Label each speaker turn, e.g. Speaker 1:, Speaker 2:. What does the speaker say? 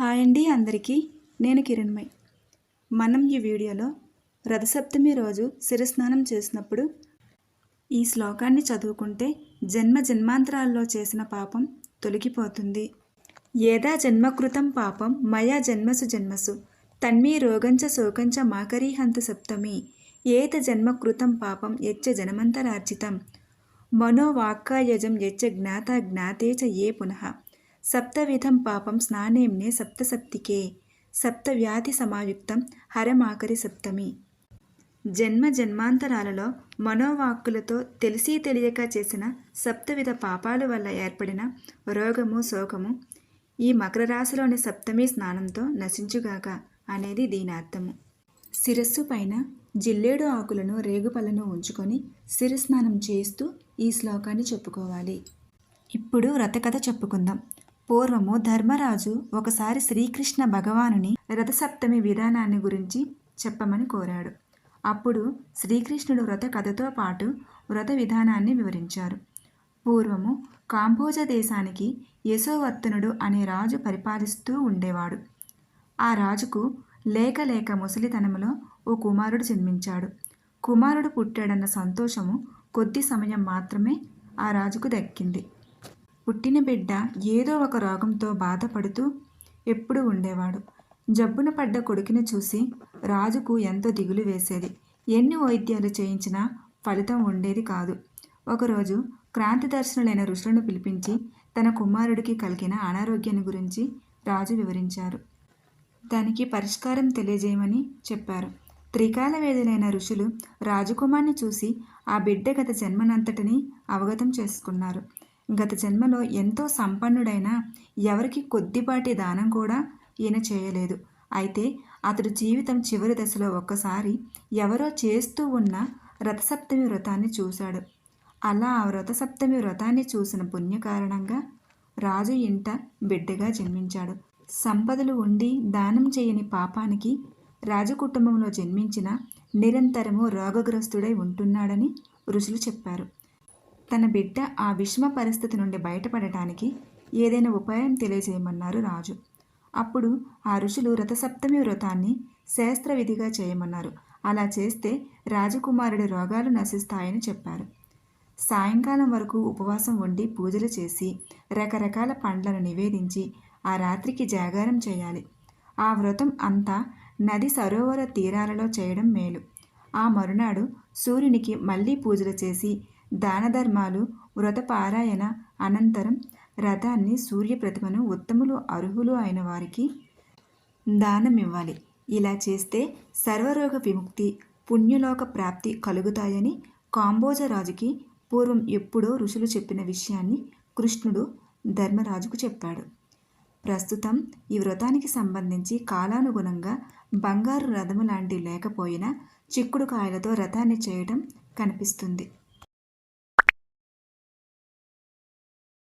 Speaker 1: Hi అండి అందరికీ. నేను కిరణ్మయ్. మనం ఈ వీడియోలో రథసప్తమి రోజు శిరస్నానం చేసినప్పుడు ఈ శ్లోకాన్ని చదువుకుంటే జన్మ జన్మాంతరాల్లో చేసిన పాపం తొలగిపోతుంది. ఏదా జన్మకృతం పాపం మయా జన్మసు జన్మసు. తన్మీ రోగంచ శోకంచ మాకరీహంత సప్తమి. ఏత జన్మకృతం పాపం యచ్చ జనమంతరార్జితం. మనోవాక్కాయజం యచ్చ జ్ఞాత జ్ఞాతే చ ఏ పునః. సప్తవిధం పాపం స్నానేమ్నే సప్తసప్తికే సప్తవ్యాధి సమాయుక్తం హరమాకరి సప్తమి. జన్మ జన్మాంతరాలలో మనోవాక్కులతో తెలిసి తెలియక చేసిన సప్తవిధ పాపాల వల్ల ఏర్పడిన రోగము శోకము ఈ మకర రాశిలోని సప్తమి స్నానంతో నశించుగాక అనేది దీని అర్థము శిరస్సు పైన జిల్లేడు ఆకులను రేగుపళ్ళను ఉంచుకొని శిరస్నానం చేస్తూ ఈ శ్లోకాన్ని చెప్పుకోవాలి. ఇప్పుడు వ్రతకథ చెప్పుకుందాం. పూర్వము ధర్మరాజు ఒకసారి శ్రీకృష్ణ భగవానుని రథసప్తమి విధానాన్ని గురించి చెప్పమని కోరాడు. అప్పుడు శ్రీకృష్ణుడు వ్రత కథతో పాటు వ్రత విధానాన్ని వివరించారు. పూర్వము కాంబోజ దేశానికి యశోవర్తనుడు అనే రాజు పరిపాలిస్తూ ఉండేవాడు. ఆ రాజుకు లేక లేక ముసలితనములో ఓ కుమారుడు జన్మించాడు. కుమారుడు పుట్టాడన్న సంతోషము కొద్ది సమయం మాత్రమే ఆ రాజుకు దక్కింది. పుట్టిన బిడ్డ ఏదో ఒక రోగంతో బాధపడుతూ ఎప్పుడూ ఉండేవాడు. జబ్బున పడ్డ కొడుకుని చూసి రాజుకు ఎంతో దిగులు వేసేది ఎన్ని వైద్యాలు చేయించినా ఫలితం ఉండేది కాదు. ఒకరోజు క్రాంతి దర్శనులైన ఋషులను పిలిపించి తన కుమారుడికి కలిగిన అనారోగ్యాన్ని గురించి రాజు వివరించారు. దానికి పరిష్కారం తెలియజేయమని చెప్పారు. త్రికాల వేదులైన ఋషులు రాజకుమార్ని చూసి ఆ బిడ్డ గత జన్మనంతటిని అవగతం చేసుకున్నారు. గత జన్మలో ఎంతో సంపన్నుడైన ఎవరికి కొద్దిపాటి దానం కూడా ఈయన చేయలేదు. అయితే అతడు జీవితం చివరి దశలో ఒక్కసారి ఎవరో చేస్తూ ఉన్న రథసప్తమి వ్రతాన్ని చూశాడు. అలా ఆ వ్రతసప్తమి వ్రతాన్ని చూసిన పుణ్య కారణంగా రాజు ఇంట బిడ్డగా జన్మించాడు. సంపదలు ఉండి దానం చేయని పాపానికి రాజకుటుంబంలో జన్మించిన నిరంతరము రోగగ్రస్తుడై ఉంటున్నాడని ఋషులు చెప్పారు. తన బిడ్డ ఆ విషమ పరిస్థితి నుండి బయటపడటానికి ఏదైనా ఉపాయం తెలియజేయమన్నారు రాజు. అప్పుడు ఆ ఋషులు రథసప్తమి వ్రతాన్ని శాస్త్రవిధిగా చేయమన్నారు. అలా చేస్తే రాజకుమారుడి రోగాలు నశిస్తాయని చెప్పారు. సాయంకాలం వరకు ఉపవాసం వండి పూజలు చేసి రకరకాల పండ్లను నివేదించి ఆ రాత్రికి జాగారం చేయాలి. ఆ వ్రతం అంతా నది సరోవర తీరాలలో చేయడం మేలు. ఆ మరునాడు సూర్యునికి మళ్ళీ పూజలు చేసి దానధర్మాలు వ్రతపారాయణ వ్రత పారాయణ అనంతరం రథాన్ని సూర్య ప్రతిమను ఉత్తములు అర్హులు అయిన వారికి దానం ఇవ్వాలి ఇలా చేస్తే సర్వరోగ విముక్తి పుణ్యలోక ప్రాప్తి కలుగుతాయని కాంబోజరాజుకి పూర్వం ఎప్పుడో ఋషులు చెప్పిన విషయాన్ని కృష్ణుడు ధర్మరాజుకు చెప్పాడు. ప్రస్తుతం ఈ వ్రతానికి సంబంధించి కాలానుగుణంగా బంగారు రథము లాంటి లేకపోయినా చిక్కుడు కాయలతో రథాన్ని చేయటం కనిపిస్తుంది.